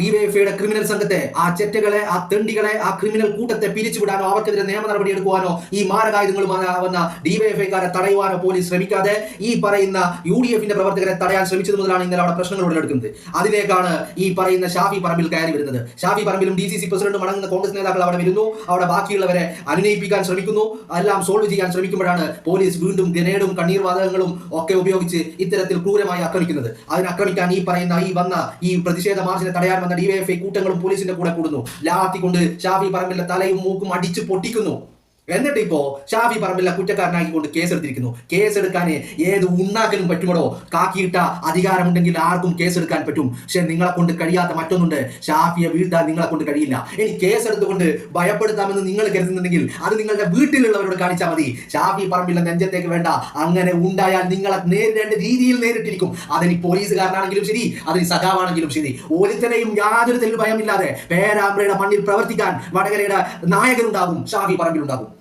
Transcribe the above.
ഡിവൈഎഫ്ഐയുടെ ക്രിമിനൽ സംഘത്തെ ആ ചെറ്റകളെ ആ തെണ്ടികളെ ആ ക്രിമിനൽ കൂട്ടത്തെ പിരിച്ചുവിടാനോ അവർക്കെതിരെ നിയമ നടപടി എടുക്കുവാനോ ഈ മാരകായുധങ്ങളുമായി വന്ന ഡിവൈഎഫ്ഐക്കാരെ തടയുവാനോ പോലീസ് ശ്രമിക്കാതെ ഈ പറയുന്ന യു ഡി എഫിന്റെ പ്രവർത്തകരെ തടയാൻ ശ്രമിച്ചത് മുതലാണ് ഇന്നലെ അവിടെ പ്രശ്നങ്ങൾ ഉടലെടുക്കുന്നത് അതിലേക്കാണ് ഈ പറയുന്ന ഷാഫി പറമ്പിൽ കയറി വരുന്നത്. ഷാഫി പറമ്പിലും ഡി സി സി പ്രസിഡന്റും അടങ്ങുന്ന കോൺഗ്രസ് നേതാക്കൾ അവിടെ വരുന്നു. അവിടെ ബാക്കിയുള്ളവരെ അനുനയിപ്പിക്കാൻ ശ്രമിക്കുന്നു. എല്ലാം സോൾവ് ചെയ്യാൻ ശ്രമിക്കുമ്പോഴാണ് പോലീസ് വീണ്ടും ഗ്രനേഡും കണ്ണീർ വാതകങ്ങളും ഒക്കെ ഉപയോഗിച്ച് ഇത്തരത്തിൽ ക്രൂരമായി ആക്രമിക്കുന്നത്. അതിനാക്രമിക്കാൻ ഈ പറയുന്ന ഈ വന്ന ഈ പ്രതിഷേധ മാർച്ചിനെ തടയാൻ വന്ന ഡിവൈഎഫ്ഐ കൂട്ടങ്ങളും പോലീസിന്റെ കൂടെ കൂടുന്നു. ലാത്തി കൊണ്ട് ഷാഫി പറമ്പിലെ തലയും മൂക്കും അടിച്ച് പൊട്ടിക്കുന്നു. എന്നിട്ട് ഇപ്പോ ഷാഫി പറമ്പില്ല കുറ്റക്കാരനാക്കിക്കൊണ്ട് കേസെടുത്തിരിക്കുന്നു. കേസെടുക്കാൻ ഏത് ഉണ്ണാക്കലും പറ്റുമോ കാക്കിയിട്ട അധികാരമുണ്ടെങ്കിൽ ആർക്കും കേസെടുക്കാൻ പറ്റും. പക്ഷെ നിങ്ങളെ കൊണ്ട് കഴിയാത്ത മറ്റൊന്നുണ്ട്. ഷാഫിയെ വീഴ്ത്താൻ നിങ്ങളെ കൊണ്ട് കഴിയില്ല. ഇനി കേസെടുത്തുകൊണ്ട് ഭയപ്പെടുത്താമെന്ന് നിങ്ങൾ കരുതുന്നുണ്ടെങ്കിൽ അത് നിങ്ങളുടെ വീട്ടിലുള്ളവരോട് കാണിച്ചാൽ മതി. ഷാഫി പറമ്പില്ല നെഞ്ചത്തേക്ക് വേണ്ട. അങ്ങനെ ഉണ്ടായാൽ നിങ്ങളെ നേരിടേണ്ട രീതിയിൽ നേരിട്ടിരിക്കും. അതിന് പോലീസുകാരനാണെങ്കിലും ശരി അതിന് സഖാവാണെങ്കിലും ശരി. ഒരുത്തനെയും യാതൊരു തെല്ലു ഭയമില്ലാതെ പേരാമ്പ്രയുടെ മണ്ണിൽ പ്രവർത്തിക്കാൻ വടകരയുടെ നായകനുണ്ടാകും. ഷാഫി പറമ്പിലുണ്ടാകും.